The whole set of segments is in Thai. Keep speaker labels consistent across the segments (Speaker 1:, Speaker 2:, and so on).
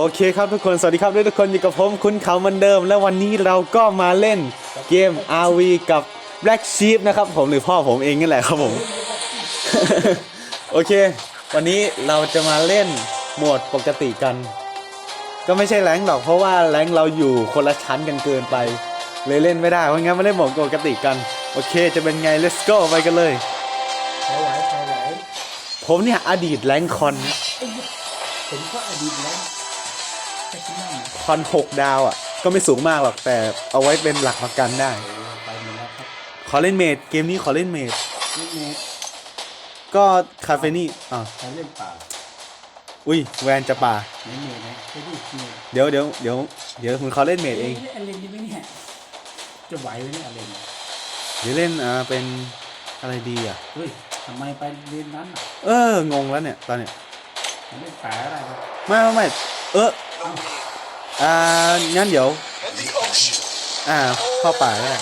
Speaker 1: โอเคครับทุกคน สวัสดีครับทุกคนอยู่กับผมคุณเขาเหมือนเดิม และวันนี้เราก็มาเล่นเกม RV กับ Black Sheep นะครับผมหรือพ่อผมเองนี่แหละครับผม โอเค วันนี้เราจะมาเล่นโหมดปกติกัน ก็ไม่ใช่แรงค์หรอกเพราะว่าแรงค์เราอยู่คนละชั้นกันเกินไป เลยเล่นไม่ได้ เพราะงั้นมาเล่นโหมดปกติกัน โอเค จะเป็นไง let's go ไปกันเลย
Speaker 2: พอไหวพอไหว
Speaker 1: ผมเนี่ยอดีตแรงค์คอนนะ
Speaker 2: ผมก็อดีตแล้ว แค่ที่นั่ง
Speaker 1: คอนหกดาวอะ ก็ไม่สูงมากหรอกแต่เอาไว้เป็นหลักประกันได้
Speaker 2: โอ้ไปหมดแล้วครับ
Speaker 1: ขอเล่นเมดเกมนี้ขอเล่นเมด
Speaker 2: นี่เมท
Speaker 1: ก็คาเฟนี่อ่า
Speaker 2: ใครเล่นป่า
Speaker 1: อุ้ยแวนจะป่า
Speaker 2: ไม่เมทนะใช่ดิเมท
Speaker 1: เดี๋ยวเดี๋ยวเดี๋ยวเดี๋ยวผมขอเล่นเมดเอง
Speaker 2: เล่นอะไรดีไหมเนี่ยจะไหวไหมเนี่ยอะไรเนี่ย
Speaker 1: เดี๋ยวเล่นอ่าเป็นอะไรดีอะ
Speaker 2: เฮ้ยทำไมไปเรียนนั้นอะ
Speaker 1: เอองงแล้วเนี่ยตอนเนี้ย
Speaker 2: เล่นป่าอะไรวะ
Speaker 1: ไม่ไม่ไม่เออ อ่างั้นเดี๋ยว
Speaker 3: and the ocean.
Speaker 1: อ่าเข้าป่าก็ได้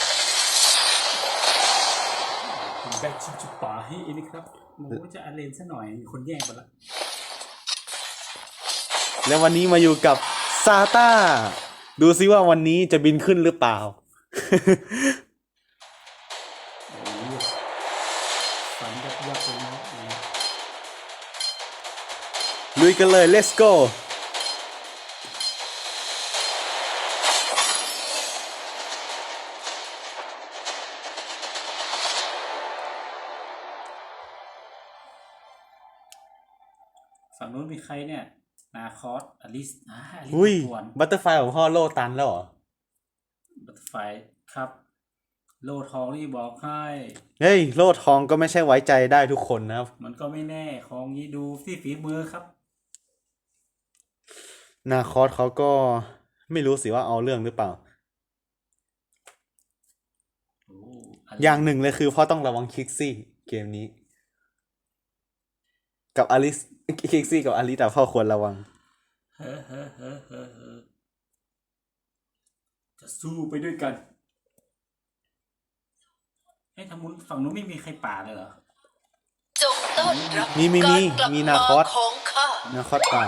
Speaker 2: ผมแบกชิบจุดป่าให้เองนะครับหมูจะอาเลนซะหน่อยมีคนแย่งไปละ
Speaker 1: แล้ววันนี้มาอยู่กับซาต้าดูซิว่าวันนี้จะบินขึ้นหรือเปล่า
Speaker 2: โอ้โหฝันยับยับเลยนะอย่างเงี้ย
Speaker 1: ลุยกันเลย let's go
Speaker 2: มีใครเนี่ย นาคอสอลิสอ่าอลิส
Speaker 1: อุ้ย
Speaker 2: ทวน
Speaker 1: บัตเตอร์ไฟของพ่อโลตันแล้วเหรอ
Speaker 2: บัตไฟครับ โลทองนี่บอกให้
Speaker 1: เฮ้ย โลดทองก็ไม่ใช่ไว้ใจได้ทุกคนนะครับ
Speaker 2: มันก็ไม่แน่ของนี้ดูที่ฝีมือครับ
Speaker 1: นาคอสเขาก็ไม่รู้สิว่าเอาเรื่องหรือเปล่า
Speaker 2: โอ้ะไร
Speaker 1: อย่างหนึ่งเลยคือพ่อต้องระวังคิกซี่เกมนี้ กับอลิส คิกซี่กับอลิสแต่พ่อควรระวัง
Speaker 2: จะสู้ไปด้วยกันเฮ้ยทางนู้นฝั่งนู้นไม่มีใครป่าเลยเหรอ
Speaker 4: จงต้อนรับ
Speaker 1: มีมีมี
Speaker 4: การกลับ
Speaker 1: มีนาคอส
Speaker 4: ของข้า
Speaker 1: นาคอสป่า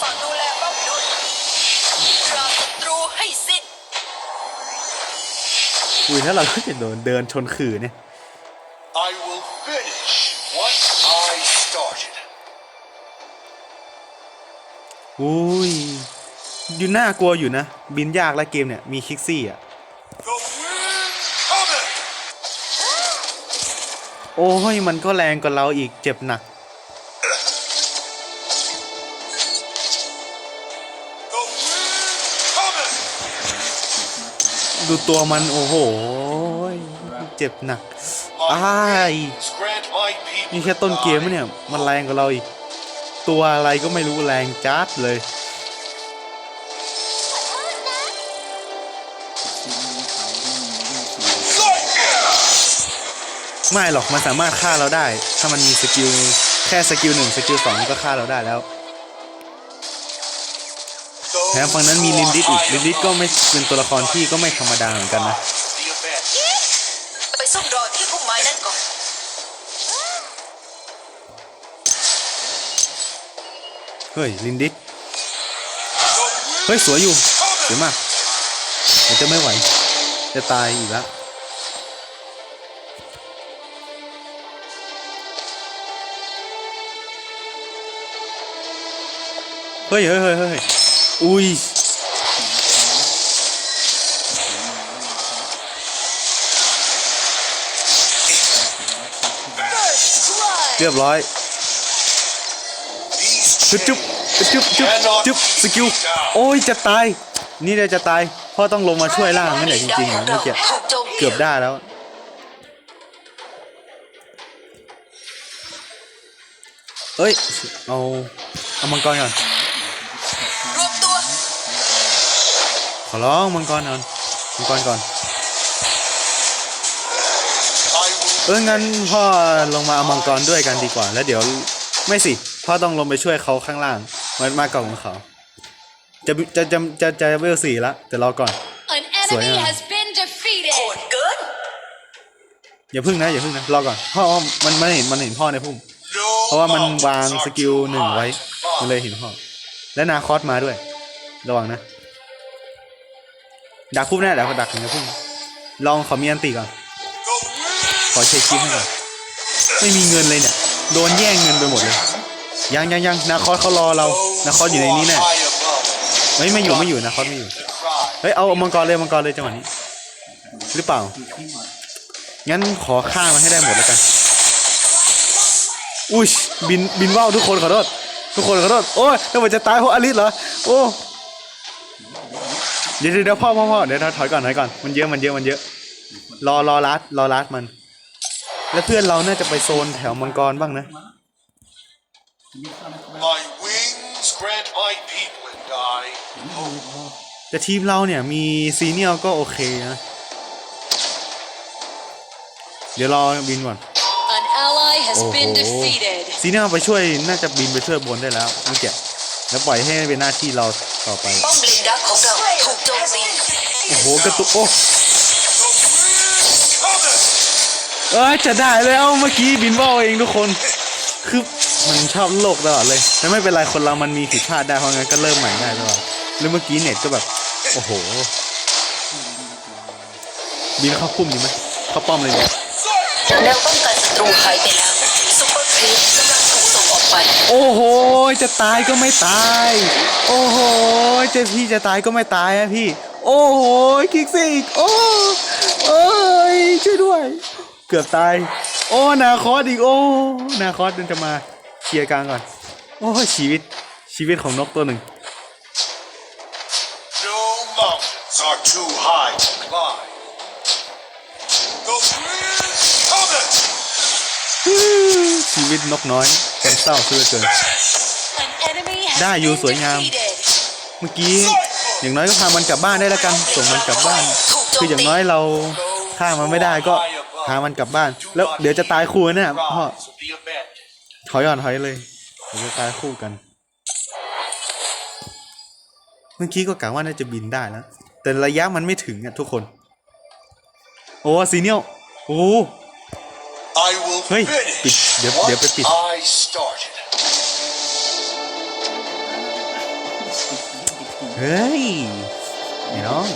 Speaker 4: ฝากดูแลป้อมด้วยปราบศัตรูให้สิ้น
Speaker 1: อุ้ยถ้าเราก็จะโดนเดินชนขื่อเนี่ย
Speaker 3: I will finish what I started.
Speaker 1: อุ้ยอยู่น่ากลัวอยู่นะ บินยากและเกมเนี่ย มีคิกซี่อะ
Speaker 3: The wind cometh.
Speaker 1: โอ้ยมันก็แรงกว่าเราอีกเจ็บหนัก
Speaker 3: The wind cometh.
Speaker 1: ดูตัวมันโอ้โห เจ็บหนัก
Speaker 3: My
Speaker 1: Ai.
Speaker 3: winds grant my people
Speaker 1: นี่แค่ต้นเกมมะเนี่ย มันแรงกว่าเราอีก ตัวอะไรก็ไม่รู้แรงจัดเลยไม่หรอกมันสามารถฆ่าเราได้ ถ้ามันมีสกิลแค่สกิลหนึ่งสกิลสองก็ฆ่าเราได้แล้วแถมฝั่งนั้นมีลินดิสอีกลินดิสก็ไม่เป็นตัวละครที่ก็ไม่ธรรมดาเหมือนกันนะ เฮ้ย ลินดิส
Speaker 3: The
Speaker 1: เฮ้ย สวยอยู่สวยมากแต่จะไม่ไหว จะตายอีกแล้วเฮ้ยเฮ้ยเฮ้ยเฮ้ยอุ้ย เรียบร้อย จุ๊บจุ๊บ
Speaker 3: chains
Speaker 1: จุ๊บจุ๊บจุ๊บสกิลโอ้ยจะตาย นี่เดี๋ยวจะตายพ่อต้องลงมาช่วยล่างนั่นแหละจริงๆเหรอเมื่อกี้
Speaker 4: ถูกโจมตี
Speaker 1: เกือบได้แล้วเอ้ยเอาเอามังกรก่อน
Speaker 4: รวมตัว
Speaker 1: ขอร้องมังกรก่อนมังกรก่อน
Speaker 3: I will
Speaker 1: เอองั้นพ่อลงมาเอามังกรด้วยกันดีกว่า แล้วเดี๋ยวไม่สิ พ่อต้องลงไปช่วยเขาข้างล่างมามากล่องของเขา จะจะจะจะจะเวลสี่ละแต่รอก่อน
Speaker 5: An enemy
Speaker 1: Sorry, uh,
Speaker 5: has been
Speaker 4: โห
Speaker 5: defeated.
Speaker 4: ดเกิน
Speaker 1: อย่าพึ่งนะอย่าพึ่งนะรอก่อนพ่อมันมันเห็นมันเห็นพ่อในพุ่ม
Speaker 3: no
Speaker 1: เพราะว่ามันวางสกิลหนึ่งไว้มันเลยเห็นพ่อ และนาคอสมาด้วย ระวังนะ ดักพุ่มแน่ดักดักถึงจะพุ่มลองขอมีอันตีก่อน
Speaker 3: Go
Speaker 1: ขอเช็คคลิปให้ก่อนไม่มีเงินเลยเนี่ย โดนแย่งเงินไปหมดเลย ยังยังยังนาคอสเขารอเรานาคอสอยู่ในนี้แน่ไม่ไม่อยู่ไม่อยู่นาคอสไม่อยู่เฮ้ยเอามังกรเลยมังกรเลยจังหวะนี้ หรือเปล่า งั้นขอฆ่ามันให้ได้หมดแล้วกัน อุ้ยบินบินว่าวทุกคนขอโทษทุกคนขอโทษโอ้ยแล้วมันจะตายเพราะอลิสเหรอโอ้ยเดี๋ยวเดี๋ยวพ่อพ่อพ่อเดี๋ยวถอยก่อนถอยก่อนมันเยอะมันเยอะมันเยอะ รอรอรัดรอรัดมัน แล้วเพื่อนเราน่าจะไปโซนแถวมังกรบ้างนะ
Speaker 2: มีข้าวนะครับ
Speaker 3: My wings grant my people and I
Speaker 1: แต่ทีมเราเนี่ยมีซีเนียลก็โอเคนะ เดี๋ยวรอบินก่อน
Speaker 4: An ally has
Speaker 1: โอ้โห
Speaker 4: been defeated
Speaker 1: ซีเนียลไปช่วยน่าจะบินไปช่วยบนได้แล้วเมื่อกี้แล้วปล่อยให้เป็นหน้าที่เราต่อไป
Speaker 4: ป้อมเลนดักของเราถูกโจมตี
Speaker 1: โอ้โหกระตุกโอ้
Speaker 3: coming.
Speaker 1: เอ้ยจะได้เลยเอ้าเมื่อกี้บินว่าวเองทุกคน คือ มันชอบโลกตลอดเลยแต่ไม่เป็นไรคนเรามันมีผิดพลาดได้เพราะงั้นก็เริ่มใหม่ได้ตลอดแล้วเมื่อกี้เน็ตก็แบบ โอ้โหบินเข้าพุ่มดีไหมเข้าป้อมเลยเนี่ย
Speaker 4: แนวป้องกันศัตรูหายไปแล้วซุปเปอร์ครีปกำลังถูกส่งออกไป
Speaker 1: โอ้โห จะตายก็ไม่ตาย โอ้โหจะพี่จะตายก็ไม่ตายอะพี่ โอ้โหคิกซี่อีกโอ้เอ้ยช่วยด้วย เกือบตาย โอ้นาคอสอีกโอ้นาคอสเดินจะมา เคลียร์กลางก่อน โอ้ชีวิตชีวิตของนกตัวหนึ่ง
Speaker 3: No mountains are too high to climb. The winds coming.
Speaker 1: ชีวิตนกน้อยแสนเศร้าเสียเหลือเกิน
Speaker 4: An enemy has
Speaker 1: ได้อยู่
Speaker 4: been
Speaker 1: สวยงาม
Speaker 4: defeated
Speaker 1: เมื่อกี้อย่างน้อยก็พามันกลับบ้านได้แล้วกัน ส่งมันกลับบ้าน คืออย่างน้อยเราฆ่ามันไม่ได้ก็พามันกลับบ้าน แล้วเดี๋ยวจะตายคู่แน่พ่อ ถอยก่อนถอยเลยเดี๋ยวจะตายคู่กัน เมื่อกี้ก็กะว่าน่าจะบินได้แล้วแต่ระยะมันไม่ถึงอะทุกคน โอ้ซีเนียลโอ้
Speaker 3: I will
Speaker 1: Hey,
Speaker 3: finish
Speaker 1: ปิดเดี๋ยว
Speaker 3: what
Speaker 1: เดี๋ยวไปปิด
Speaker 3: I started.
Speaker 1: เฮ้ยไอ้น้อง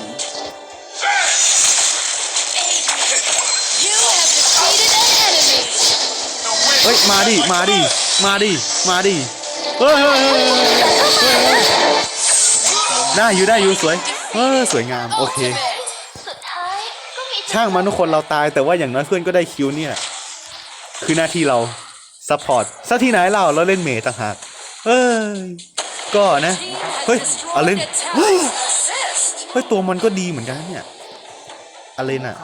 Speaker 1: เฮ้ยมาดิมาดิมาดิมาดิเฮ้ยเฮ้ยเฮ้ยเฮ้ยเฮ้ยได้อยู่ได้อยู่สวยเออสวยงามโอเค ช่างมันทุกคนเราตายแต่ว่าอย่างน้อยเพื่อนก็ได้คิวเนี่ย คือหน้าที่เราซัพพอร์ตซะที่ไหนเราเราเล่นเมย์ต่างหากเอ้ยก็นะ เฮ้ยอาเลนเฮ้ยเฮ้ยตัวมันก็ดีเหมือนกันเนี่ยอะไรน่ะ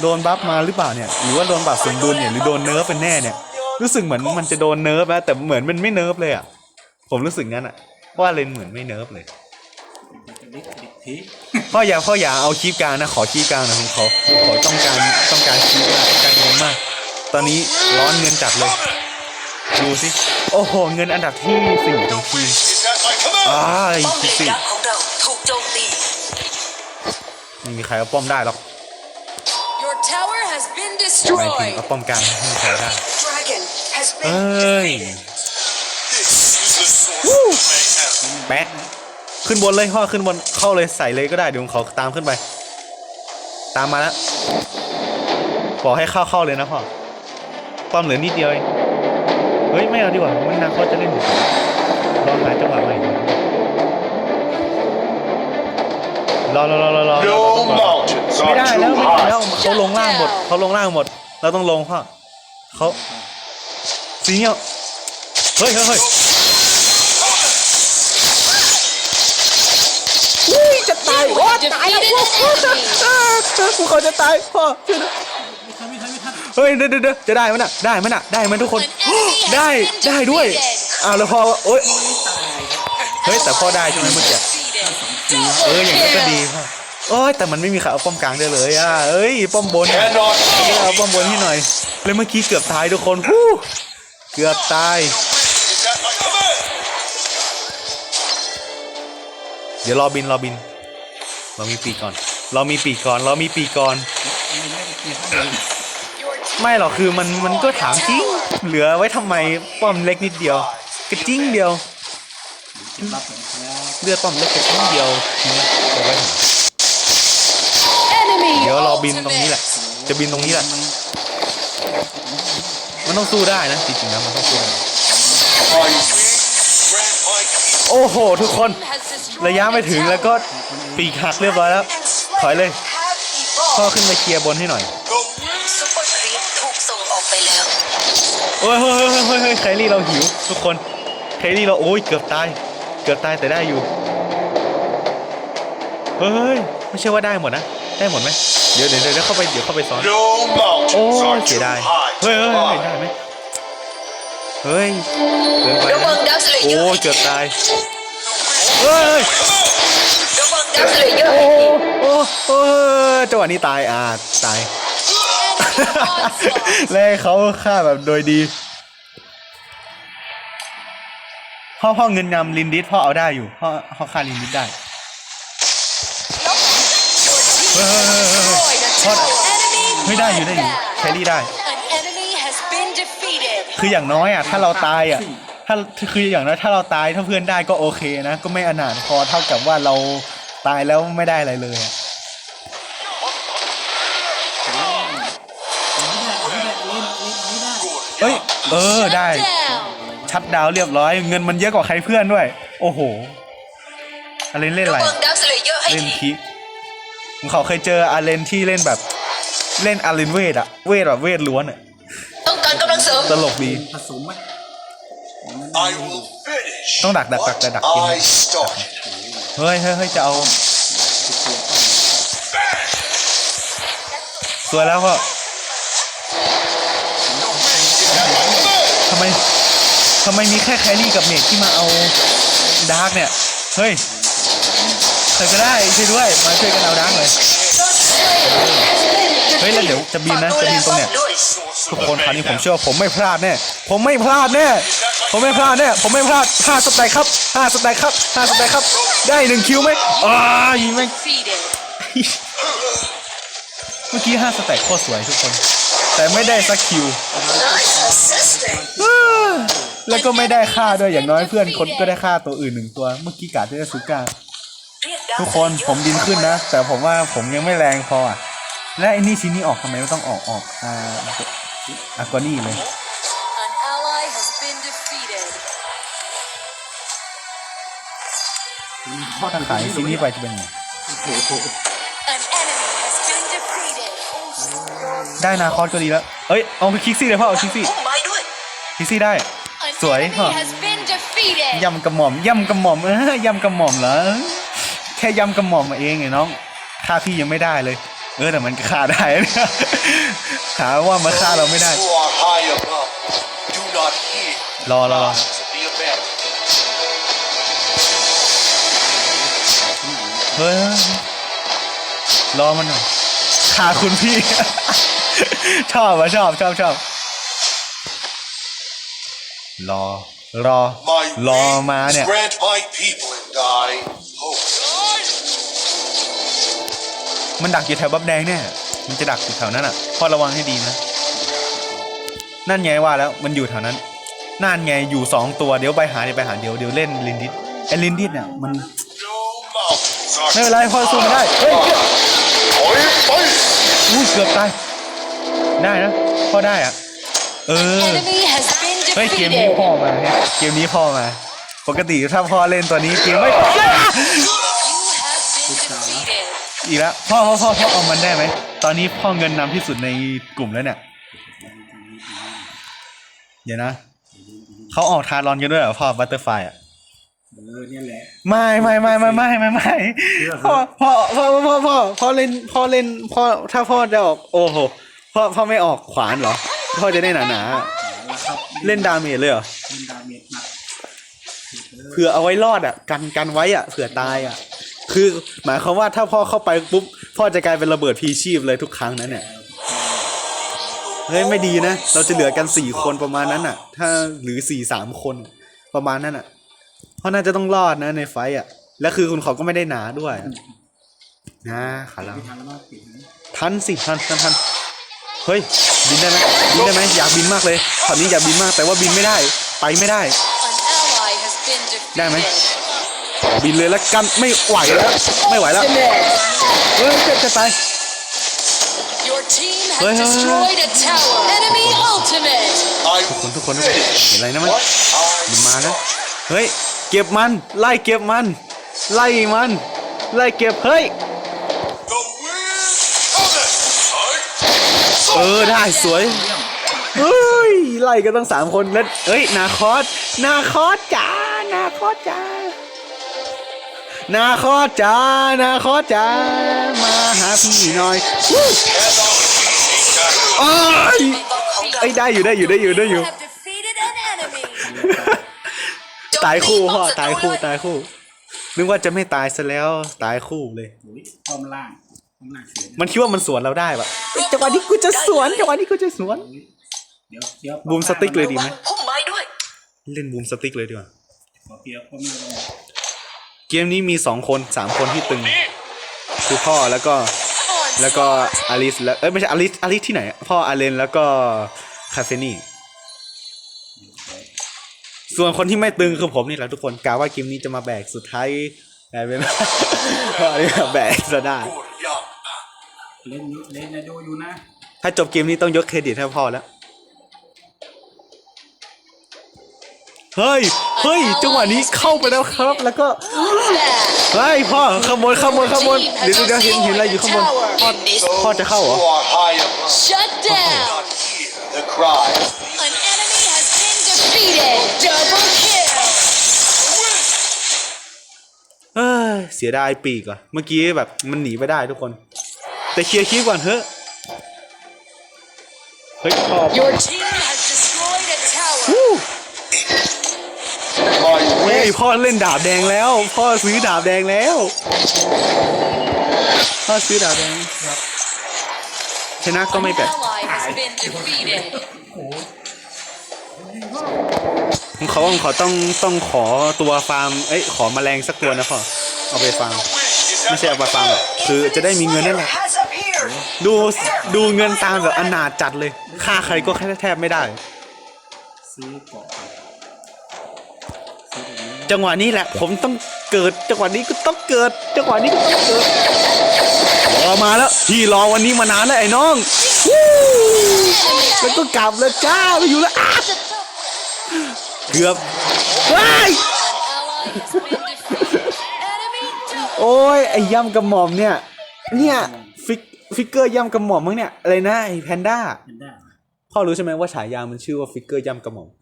Speaker 1: โดนบัฟมาหรือเปล่าเนี่ยหรือว่าโดนปรับสมดุลเนี่ยหรือโดนเนิร์ฟเป็นแน่เนี่ยรู้สึกเหมือนมันจะโดนเนิร์ฟนะแต่เหมือนมันไม่เนิร์ฟเลยอะผมรู้สึกงั้นอะว่าเลนเหมือนไม่เนิร์ฟเลย
Speaker 2: เด็กเด็กที
Speaker 1: พ่ออย่าพ่ออย่าเอาคลิปกลางนะขอคลิปกลางหนะผมขอขอต้องการต้องการคลิปมากต้องการเงินมาก ตอนนี้ร้อนเงินจัดเลยดูสิโอ้โหเงินอันดับที่สี่ของทีม
Speaker 3: Is at my command.
Speaker 1: อ้าย
Speaker 4: ป้อมเล
Speaker 1: คิด
Speaker 4: น
Speaker 1: สิ
Speaker 4: ดักของเราถูกโจมตี
Speaker 1: ไม่มีใครเอาป้อมได้หรอก
Speaker 4: Your tower has been
Speaker 1: หมายถึง
Speaker 4: destroyed
Speaker 1: เอาป้อมกลางไม่มีใครได้
Speaker 4: Dragon has
Speaker 1: เอ
Speaker 4: been ้
Speaker 1: ย
Speaker 3: This is the source of mayhem.
Speaker 1: แปะขึ้นบนเลยพ่อขึ้นบนเข้าเลยใส่เลยก็ได้เดี๋ยวผมขอตามขึ้นไป ตามมาแล้วบอกให้เข้าเข้าเลยนะพ่อป้อมเหลือนิดเดียวเองเฮ้ยไม่เอาดีกว่ามันนาเขาจะเล่นอยู่รอหาจังหวะใหม่รอรอรอรอรอ
Speaker 3: No mountains
Speaker 1: ไม่ได้แล้วไม่ได้แล้วเขาลงล่างหมดเขาลงล่างหมด เราต้องลงพ่อเขาสีเงี้ยเฮ้ยเฮ้ยเฮ้ยอุ้ยจะตายโอ้ตายแล้ว
Speaker 4: defeated an enemy
Speaker 1: อ้าพวกเขาจะตายพ่อเฮ้ยเดี๋ยวเดี๋ยวเดี๋ยวจะได้ไหมน่ะได้ไหมน่ะได้ไหมทุกคนได้ได้ด้วยอ้าวแล้วพอโอ๊ยเฮ้ยแต่พ่อได้ใช่ไหมเมื่อกี้เอออย่างนี้ก็ดีพ่อ โอ้ยแต่มันไม่มีใครเอาป้อมกลางได้เลยอะเอ้ยป้อมบน
Speaker 3: Cannot
Speaker 1: เอาป้อมบนให้หน่อยแล้วเมื่อกี้เกือบตายทุกคนฮู้เกือบตาย
Speaker 3: is at my command.
Speaker 1: เดี๋ยวรอบินรอบิน เรามีปีกก่อน เรามีปีกก่อนเรามีปีกก่อน
Speaker 2: ไม่ได้เกียร์เลย
Speaker 4: Your team
Speaker 1: ไม่หรอกคือมันมันก็ถามจริง
Speaker 4: tower
Speaker 1: เหลือไว้ทำไมป้อมเล็กนิดเดียวกระจิ้งเดียว
Speaker 2: เก็บรับผมแล้ว
Speaker 1: เลือดป้อมเล็กกระจิ้งเดียวเนี่ยเอาไว้
Speaker 4: Enemy
Speaker 1: เดี๋ยวรอบินตรงนี้แหละ จะบินตรงนี้แหละ มันต้องสู้ได้นะจริงๆแล้วมันต้องสู้ได้โอ้โห ทุกคน ระยะไม่ถึงแล้วก็ปีกหักเรียบร้อยแล้ว ถอยเลย พ่อขึ้นมาเคลียร์บนให้หน่อย
Speaker 4: ซุปเปอร์ครีปถูกส่งออกไปแล้ว
Speaker 1: โอ้ยเฮ้ยเฮ้ยเฮ้ยแคลรี่เราหิว ทุกคนแคลรี่เราโอ้ยเกือบตาย เกือบตายแต่ได้อยู่ เฮ้ย ไม่ใช่ว่าได้หมดนะ ได้หมดไหมเดี๋ยวเดี๋ยวเดี๋ยวเข้าไปเดี๋ยวเข้าไปซ้อน
Speaker 3: No
Speaker 1: โอ้
Speaker 3: mountains
Speaker 1: ย
Speaker 3: are
Speaker 1: เสีย
Speaker 3: too
Speaker 1: ดาย
Speaker 3: high
Speaker 1: เฮ้ย
Speaker 3: to
Speaker 1: เฮ้ยเฮ้ย
Speaker 3: climb.
Speaker 1: ได้ไหมเฮ้ยเกินไป
Speaker 4: ระวั
Speaker 1: นะ
Speaker 4: งดักสเลเยอ
Speaker 1: โอ้
Speaker 4: ร์
Speaker 1: ยเกือบตายเฮ้ย
Speaker 4: ระวังดักสเลเยอร์
Speaker 1: โอ้โอ้โอ้จังหวะนี้ตายอ่าตายแล้วให้เขาฆ่าแบบโดยดีพ่อพ่อเงินนำลินดิสพ่อเอาได้อยู่พ่อพ่อฆ่าลินดิสได้ เฮ้ยพอเฮ้ยได้อยู่ได้อยู่แครี่ได้ คืออย่างน้อยอะถ้าเราตายอะถ้าคืออย่างน้อยถ้าเราตายถ้าเพื่อนได้ก็โอเคนะก็ไม่อนาถพอเท่ากับว่าเราตายแล้วไม่ได้อะไรเลยอะ
Speaker 2: เอ้
Speaker 1: ยเออได้ ชัดดาวเรียบร้อย เงินมันเยอะกว่าใครเพื่อนด้วย โอ้โหอะไรเล่นอะไร
Speaker 4: เล่
Speaker 1: น
Speaker 4: ที
Speaker 1: พีค ผมเขาเคยเจออาเลนที่เล่นแบบเล่นอาเลนเวทอะเวทแบบเวทล้วนอะ
Speaker 4: ต้องการกำลังเสริม
Speaker 1: ตลกดี
Speaker 2: ผสมไหม
Speaker 3: I will finish
Speaker 1: ต้องดักดักดักดักดักกิน
Speaker 3: I started.
Speaker 1: เฮ้ยเฮ้ยเฮ้ยจะเอาสวยแล้วพ่อทำไมทำไมมีแค่แครี่กับเมจที่มาเอาดาร์กเนี่ย เฮ้ย ใครก็ได้ช่วยด้วย มาช่วยกันเอาดาร์กเลย เฮ้ยแล้วเดี๋ยวจะบินนะ จะบินตรงเนี้ยทุกคนคราวนี้ผมเชื่อผมไม่พลาดแน่ ผมไม่พลาดแน่ ผมไม่พลาดแน่ ผมไม่พลาดห้าสไตล์ครับห้าสไตล์ครับห้าสไตล์ครับ ได้หนึ่งคิวไหมอ่ายิงแม่เมื่อกี้ห้าสแต็กโคตรสวยทุกคน แต่ไม่ได้สักคิว แล้วก็ไม่ได้ค่าด้วยอย่างน้อยเพื่อนคนก็ได้ค่าตัวอื่นหนึ่งตัว เมื่อกี้กาได้ซูก้า ทุกคนผมบินขึ้นนะ แต่ผมว่าผมยังไม่แรงพออะ และไอ้นี่ชิ้นนี้ออกทำไมไม่ต้องออกออกอ่าอากวานี่เลย
Speaker 4: An ally has been defeated
Speaker 1: ถ้าขายชิ้นนี้ไปจะเป็นไง
Speaker 4: An enemy has been defeated
Speaker 1: ได้นาคอสก็ดีแล้ว เอ้ย เอาไปคิกซี่เลยพ่อเอาคิกซี่
Speaker 4: พุ่มไม้ด้วย
Speaker 1: คิกซี่ได้
Speaker 4: An
Speaker 1: สวย
Speaker 4: enemy
Speaker 1: พ่อ
Speaker 4: has been defeated
Speaker 1: ยำกระหม่อมยำกระหม่อมเออยำกระหม่อมเหรอแค่ยำกระหม่อมมาเองไงน้องฆ่าพี่ยังไม่ได้เลย เออแต่มันก็ฆ่าได้นะหาว่ามาฆ่าเราไม่ได้
Speaker 3: Who are high above do not hear
Speaker 1: รอรอรอ
Speaker 3: to the American.
Speaker 1: เฮ้ยรอมันหน่อยฆ่าคุณพี่ ชอบอะชอบชอบชอบรอรอ
Speaker 3: My
Speaker 1: รอ
Speaker 3: wings
Speaker 1: มาเนี่ย มันดักอยู่แถวบับแดงเนี่ยมันจะดักอยู่แถวนั้นอะพ่อระวังให้ดีนะ นั่นไงว่าแล้วมันอยู่แถวนั้นนั่นไงอยู่สองตัวเดี๋ยวไปหาเดี๋ยวไปหาเดี๋ยวเดี๋ยวเล่นลินดิสไอ้ลินดิสเนี่ยมัน
Speaker 3: No mountains are
Speaker 1: ไม่เป็นไรพ่อสู้ไม่ได้เฮ้ยเกือบ
Speaker 3: Fight!
Speaker 1: อุ้ยเกือบตายได้นะพ่อได้อะเออ
Speaker 4: enemy has been
Speaker 1: เฮ้ยเกมนี้
Speaker 4: defeated
Speaker 1: พ่อมาเนี่ยเกมนี้พ่อมา ปกติถ้าพ่อเล่นตัวนี้เกมไม่ อีกแล้วพ่อพ่อพ่อพ่อเอามันได้ไหม ตอนนี้พ่อเงินนำที่สุดในกลุ่มแล้วเนี่ย เดี๋ยวนะ เขาออกทารอนกันด้วยเหรอพ่อบัตเตอร์ไฟอะ
Speaker 2: เออเนี่ยแหละ
Speaker 1: ไม่ไม่ไม่ไม่ไม่ไม่ไม่พ่อพ่อพ่อพ่อพ่อพ่อเล่นพ่อเล่นพ่อถ้าพ่อจะออกโอ้โหพ่อพ่อไม่ออกขวานเหรอ พ่อจะได้หนาหนา
Speaker 2: แล้วครับ
Speaker 1: ๆเล่นดาเมจเลยเหรอ
Speaker 2: เล่นดาเมจหนัก
Speaker 1: เผื่อเอาไว้รอดอะ กันกันไว้อะเผื่อตายอะ คือหมายความว่าถ้าพ่อเข้าไปปุ๊บพ่อจะกลายเป็นระเบิดพีชีพเลยทุกครั้งนั้นเนี่ยเฮ้ยไม่ดีนะ เราจะเหลือกันสี่คนประมาณนั้นอะ ถ้าหรือสี่สามคนประมาณนั้นอะ เพราะน่าจะต้องรอดนะในไฟต์อะ และคือคุณเขาก็ไม่ได้หนาด้วย นะขาลัง
Speaker 2: ไม่ทันแล้วมากปิดนะ
Speaker 1: ทันสิทันทันทันเฮ้ยบินได้ไหมบินได้ไหมอยากบินมากเลยตอนนี้อยากบินมากแต่ว่าบินไม่ได้ ไปไม่ได้
Speaker 4: An ally has been defeated.
Speaker 1: ได้ไหม บินเลยแล้วกันไม่ไหวแล้วไม่ไหวแล้วเฮ้ยจะจะตาย
Speaker 4: Your team has
Speaker 1: Hey, hey, hey.
Speaker 4: destroyed a tower. Enemy ultimate.
Speaker 3: I
Speaker 1: ทุกคนทุกคนทุกคนเห็นอะไรนะมันมันมาแล้วเฮ้ยเก็บมันไล่เก็บมัน ไล่มัน ไล่เก็บเฮ้ยเออได้สวยเฮ้ยไล่กันตั้งสามคนแล้วเฮ้ยนาคอสนาคอสจ้านาคอสจ้า นาคอสจ้านาคอสจ้ามาหาพี่หน่อยวู้
Speaker 3: Cannot be done.
Speaker 1: โอ้ยเอ้ยได้อยู่ได้อยู่ได้อยู่ได้อยู่
Speaker 4: Have defeated an enemy.
Speaker 1: ตายคู่พ่อตายคู่ตายคู่ นึกว่าจะไม่ตายซะแล้วตายคู่เลย
Speaker 2: อุ้ยป้อมล่างป้อมล่างเสีย
Speaker 1: มันคิดว่ามันสวนเราได้ปะเอ้ยจังหวะนี้กูจะสวนจังหวะนี้กูจะสวน
Speaker 2: เดี๋ยวเดี๋ยว
Speaker 1: บูมสติ๊กเลยดีไหม
Speaker 4: พุ่มไม้ด้วย
Speaker 1: เล่นบูมสติ๊กเลยดีกว่า
Speaker 2: ขอเปียกป้อมล่าง เลย
Speaker 1: เกมนี้มีสองคนสามคนที่ตึง คือพ่อแล้วก็แล้วก็อลิสแล้วเอ้ยไม่ใช่อลิสอลิสที่ไหนอะพ่ออาเลนแล้วก็คาเฟนี่ ส่วนคนที่ไม่ตึงคือผมนี่แหละทุกคนกาว่าเกมนี้จะมาแบกสุดท้ายกลายเป็นพ่อนี่แบกซะได้
Speaker 3: Good, young.
Speaker 2: เล่นเล่นนะดูอยู่นะ
Speaker 1: ถ้าจบเกมนี้ต้องยกเครดิตให้พ่อแล้ว เฮ้ย เฮ้ย จังหวะนี้เข้าไปแล้วครับ แล้วก็เฮ้ยพ่อขโมยขโมยขโมยเดี๋ยวเดี๋ยวเห็นเห็นอะไรอยู่ข้างบนพ่อพ่อจะเข้าเหรอ
Speaker 3: You are high above.
Speaker 4: Shut down.
Speaker 3: Not hear the cries.
Speaker 4: An enemy has been defeated. Double kill.
Speaker 1: เอ้ยเสียดายปีกอะเมื่อกี้แบบมันหนีไปได้ทุกคน แต่เคลียร์คลิปก่อนเฮ้ยเฮ้ยพ่อ
Speaker 4: Your team has destroyed a tower.
Speaker 3: My
Speaker 1: เฮ้ย
Speaker 3: wind
Speaker 1: พ่อเล่นดาบแดงแล้ว พ่อซื้อดาบแดงแล้ว พ่อซื้อดาบแดง ชนะก็
Speaker 4: An
Speaker 1: ไม่แปลก
Speaker 4: ally has been defeated.
Speaker 1: ผมเขาผมเขาต้องต้องขอตัวฟาร์ม เอ้ยขอแมลงสักตัวนะพ่อ เอาไปฟาร์ม
Speaker 3: is
Speaker 1: ไม่ใช่เอาไปฟาร์มหรอกคือจะได้มีเงินนั่นแหละ
Speaker 5: has appeared.
Speaker 1: ดูดูเงินตามแบบอนาถจัดเลย ค่าใครก็แทบไม่ได้
Speaker 2: ซื้อเกาะซื้อแบบนี้
Speaker 1: จังหวะนี้แหละผมต้องเกิด จังหวะนี้ก็ต้องเกิด จังหวะนี้ก็ต้องเกิดรอมาแล้วพี่รอวันนี้มานานแล้วไอ้น้องวู้แล้วก็กลับแล้วจ้าไปอยู่แล้วอะเกือบว้าย
Speaker 4: An ally has been defeated. Enemy double
Speaker 1: โอ้ยไอ้ย่ำกระหม่อมเนี่ย เนี่ยฟิกฟิกเกอร์ย่ำกระหม่อมมั้งเนี่ยอะไรนะไอ้แพนด้า
Speaker 2: เป็นได้
Speaker 1: พ่อรู้ใช่ไหมว่าฉายามันชื่อว่าฟิกเกอร์ย่ำกระหม่อม
Speaker 2: สิเหรอ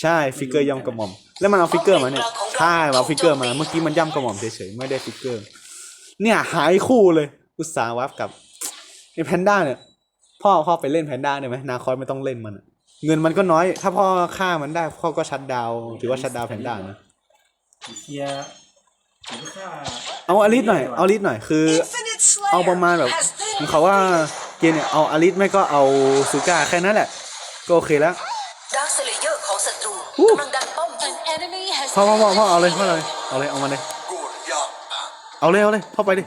Speaker 1: ใช่ฟิกเกอร์ย่ำกระหม่อม แล้วมันเอาฟิกเกอร์มาเนี่ยใช่มันเอาฟิกเกอร์มาเมื่อกี้มันย่ำกระหม่อมเฉยๆไม่ได้ฟิกเกอร์ เนี่ยหายคู่เลย อุตสาห์วับกับไอ้แพนด้าเนี่ยพ่อพ่อไปเล่นแพนด้าได้ไหมนาคอยไม่ต้องเล่นมันเงินมันก็น้อย ถ้าพ่อฆ่ามันได้พ่อก็ชัดดาวถือว่าชัดดาวแพนด้านะ
Speaker 2: เคลียร์ถือา
Speaker 1: เอาอลิสหน่อยเอาอลิสหน่อยคือ เอาประมาณแบบเขาว่าเกมเนี่ยเอาอลิสไม่ก็เอาซูก้าแค่นั้นแหละ ก็โอเคแล้ว
Speaker 5: อู้
Speaker 1: พ่อพ่อพ่อพ่อเอาเลยพ่อเลยเอาเลยเอามาเลยเอาเลยเอาเลยเข้าไปดิ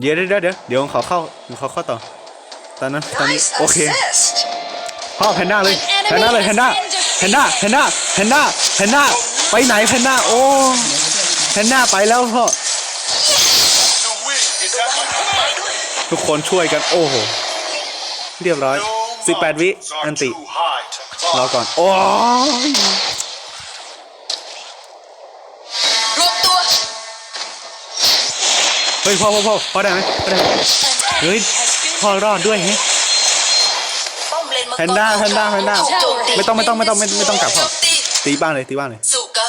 Speaker 1: เดี๋ยวเดี๋ยวเดี๋ยวเดี๋ยวขาเข้าขาเข้าต่อตอนนั้นตอนนี้โอเคพ่อแพนด้าเลยแพนด้าเลยแพนด้าแพนด้าแพนด้าแพนด้าแพนด้าไปไหนแพนด้าโอ้แพนด้าไปแล้วพ่อทุกคนช่วยกันโอ้โหเรียบร้อย 18 วิอันติ รอ
Speaker 3: climb.
Speaker 1: ก่อน โอ้ย
Speaker 5: รวมตัว
Speaker 1: เฮ้ยพ่อพ่อพ่อพ่อได้ไหมพ่อได้ไหม
Speaker 4: An
Speaker 1: เฮ้ย
Speaker 4: enemy has been
Speaker 1: พ่อรอดด้วยเฮ้ย
Speaker 5: ป้อมเลนมังกร
Speaker 1: แพนด้าแพนด้าแพนด้า
Speaker 5: ถูกโจตี
Speaker 1: ไม่ต้องไม่ต้องไม่ต้องไม่ไม่ต้องกลับพ่อ
Speaker 5: โจมตี
Speaker 1: ตีบ้านเลยตีบ้านเลย
Speaker 5: สุกะ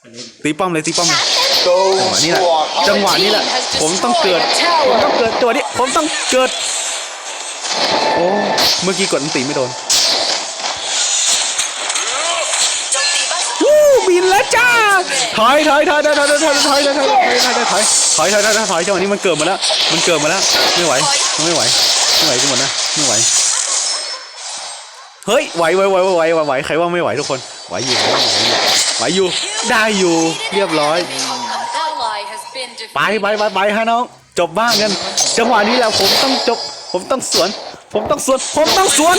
Speaker 2: ไปเล่น
Speaker 1: ตีป้อมเลยตีป้อมเลย
Speaker 3: Those
Speaker 1: นี่แหละ
Speaker 3: who are
Speaker 1: จัง
Speaker 3: high
Speaker 1: หวะนี้แหละ ผมต้องเกิด ผมต้องเกิดตัวนี้ ผมต้องเกิด โอ้ เมื่อกี้กดอันตีไม่โดน ถอยถอยถอยถอยถอยถอยถอยถอยถอยถอยถอยถอยถอยถอยถอยถอยจังหวะนี้มันเกิดมาแล้วมันเกิดมาแล้วไม่ไหวมันไม่ไหวไม่ไหวกันหมดนะไม่ไหวเฮ้ยไหวไหวไหวไหวไหวไหวไหวใครว่าไม่ไหวทุกคนไหวอยู่ไหวอยู่ได้อยู่เรียบร้อย
Speaker 4: An ally has been
Speaker 1: ไป
Speaker 4: defeated.
Speaker 1: ไปไปไปฮะน้องจบบ้านกันจังหวะนี้แหละผมต้องจบผมต้องสวนผมต้องสวนผมต้องสวน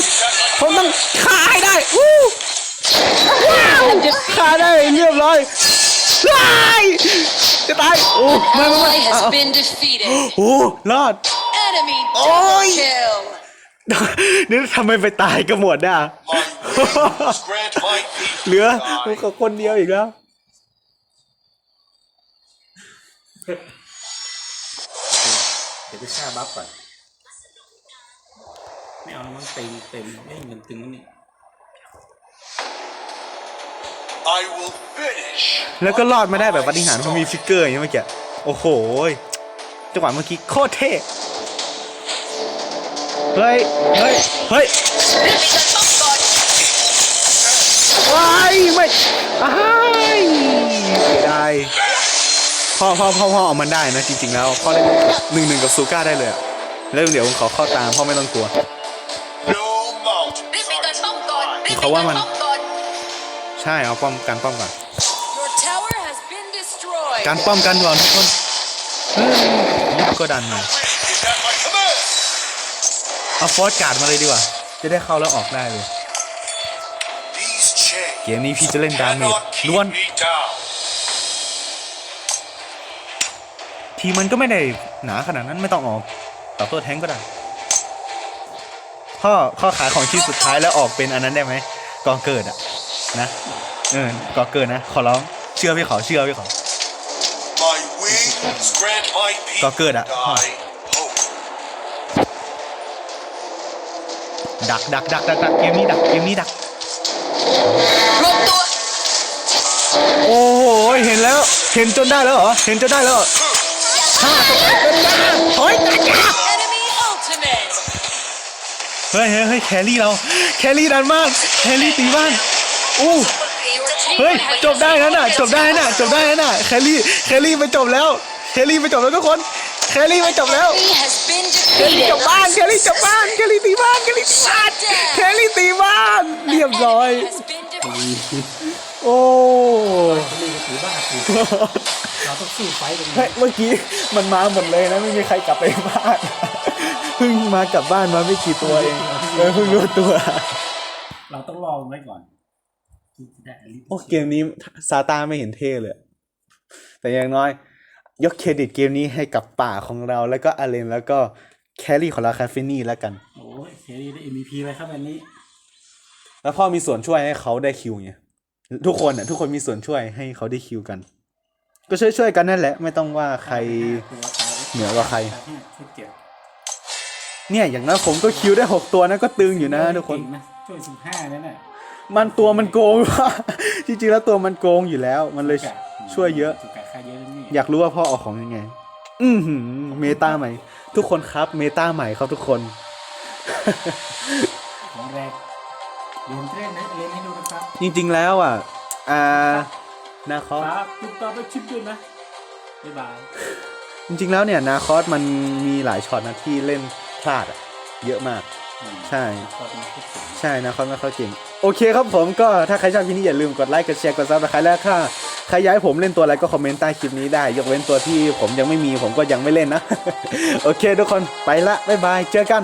Speaker 1: ผมต้องฆ่าให้ได้อู้ว้าวฆ่าได้เรียบร้อยว้าย จะตายโอ้ไม่ไม่ไม่
Speaker 5: Ally
Speaker 1: อ้า
Speaker 5: has
Speaker 1: ว
Speaker 5: been defeated
Speaker 1: โอ้รอด
Speaker 5: enemy
Speaker 1: Oi!
Speaker 5: double kill
Speaker 1: นี่ทำไมไปตายกันหมดอะ
Speaker 3: My wings grant my people
Speaker 1: เหลือ
Speaker 3: die.
Speaker 1: กับคนเดียวอีกแล้ว
Speaker 2: เดี๋ยวไปฆ่าบัฟก่อนไม่เอามันเต็มเต็มไม่เงินตึงแล้วนี่
Speaker 3: I will finish.
Speaker 1: แล้วก็รอดมาได้แบบปาฏิหาริย์เพราะมีฟิกเกอร์อย่างเงี้ยเมื่อกี้โอ้โหยจังหวะเมื่อกี้โคตรเท่เฮ้ยเฮ้ยเฮ้ย
Speaker 5: รีบมีการป้องก่อน
Speaker 1: ว้ายไม่อ้ายเสียดายพ่อพ่อพ่อพ่อเอามันได้นะจริงๆแล้วพ่อเล่นหนึ่งหนึ่งกับซูก้าได้เลยอะแล้วเดี๋ยวผมขอเข้าตามพ่อไม่ต้องกลัว
Speaker 3: No mountains
Speaker 5: รีบมี
Speaker 3: are
Speaker 5: การป้อง
Speaker 3: too
Speaker 5: ก่อน
Speaker 3: high.
Speaker 5: รีบมี
Speaker 1: เขาว่า
Speaker 5: การ
Speaker 1: มัน
Speaker 5: ป้องก่อน
Speaker 1: ใช่เอาป้อมการป้อมก่อน
Speaker 5: Your tower has been destroyed
Speaker 1: การป้อมกันก่อนทุกคนเฮ้ยก็ดันมา
Speaker 3: Is at my command.
Speaker 1: เอาฟอสการ์ดมาเลยดีกว่า จะได้เข้าแล้วออกได้เลย
Speaker 3: These chains
Speaker 1: เกมนี้พี่จะเล่นดาเมจ
Speaker 3: cannot keep
Speaker 1: ล้วน
Speaker 3: me down.
Speaker 1: ทีมันก็ไม่ได้หนาขนาดนั้นไม่ต้องออกต่อตัวแทงก็ได้พ่อข้อขายของชิ้นสุดท้ายแล้วออกเป็นอันนั้นได้ไหมกองเกิดอะ นะเออกองเกิดนะ ขอร้องเชื่อพี่ขอเชื่อพี่ขอ
Speaker 3: My wings grant my people
Speaker 1: ก็เกิดอะ
Speaker 3: die hope.
Speaker 1: ดักดักดักดักดักเกมนี้ดักเกมนี้ดัก
Speaker 5: รวมตัว
Speaker 1: โอ้โหเห็นแล้ว เห็นจนได้แล้วเหรอเห็นจนได้แล้วเหรอฮ่าโอ้ยตายจ้า
Speaker 5: enemy ultimate
Speaker 1: เฮ้ยเฮ้ยเฮ้ยแครี่เรา แครี่ดันมาก แครี่ตีบ้าน อู้เฮ้ยจบได้นะน่ะจบได้น่ะจบได้น่ะแคลรี่แคลรี่ไปจบแล้วแคลรี่ไปจบแล้วทุกคนแคลรี่ไปจบแล้วแคลรี่จบบ้านแคลรี่จบบ้านแคลรี่ตีบ้านแคลรี่ตีบ้านแคลรี่ตีบ้านเรียบร้อยโอ้
Speaker 2: นี่ถือบ้าถือเราต้องสู้ไฟต์ตรง
Speaker 1: เฮ้
Speaker 2: นี้
Speaker 1: ยเมื่อกี้มันมาหมดเลยนะไม่มีใครกลับไปบ้านเพิ่งมากลับบ้านมาไม่กี่ตัวเองเออเพิ่งรู้ตัว
Speaker 2: เราต้องรอไว้ก่อน
Speaker 1: โอ้เกมนี้ซาตาไม่เห็นเท่เลย แต่อย่างน้อย ยกเครดิตเกมนี้ให้กับป่าของเรา แล้วก็อาเลนแล้วก็แครี่ของเราคาเฟนี่แล้วกัน
Speaker 2: โอ้ยเคดีได้ MVP ไว้ครับอันนี้
Speaker 1: แล้วพ่อมีส่วนช่วยให้เขาได้คิวไงทุกคนอะทุกคนมีส่วนช่วยให้เขาได้คิวกัน ก็ช่วยช่วยๆกันนั่นแหละ ไม่ต้องว่าใคร
Speaker 2: ตัวตาย
Speaker 1: เหนือกว่าใคร
Speaker 2: ตายเนี่ยช่วยเก็บ
Speaker 1: เนี่ยอย่างนั้นผมก็คิวได้หกตัวนะก็ตึงอยู่นะทุกคน
Speaker 2: เก่งนะช่วยสิบห้านั่นน่ะ
Speaker 1: มันตัวมันโกงจริงๆแล้วตัวมันโกงอยู่แล้ว มันเลยช่วยเยอะ
Speaker 2: ถูกกะค่าเยอะนี่
Speaker 1: อยากรู้ว่าพ่อออกของยังไง อือหือเมตาใหม่ ทุกคนครับ เมตาใหม่ครับทุกคน
Speaker 2: ของแรกเรียนเล่นนะเรียนให้ดูนะครับ
Speaker 1: จริงๆแล้วอะอ่านาคอส
Speaker 2: ครับติดต่อไปชิปด้วยนะบ๊ายบาย
Speaker 1: จริงๆแล้วเนี่ยนาคอสมันมีหลายช็อตนะที่เล่นพลาดอะเยอะมากใช่
Speaker 2: ก็เป็นทุกสิ่ง
Speaker 1: ใช่นาคอสไม่ค่อยเก่ง โอเคครับผมก็ถ้าใครชอบคลิปนี้อย่าลืมกดไลค์กดแชร์กดซับสไครต์แล้วค่ะใครอยากให้ผมเล่นตัวอะไรก็คอมเมนต์ใต้คลิปนี้ได้ ยกเว้นตัวที่ผมยังไม่มีผมก็ยังไม่เล่นนะ โอเคทุกคนไปละบ๊ายบายเจอกัน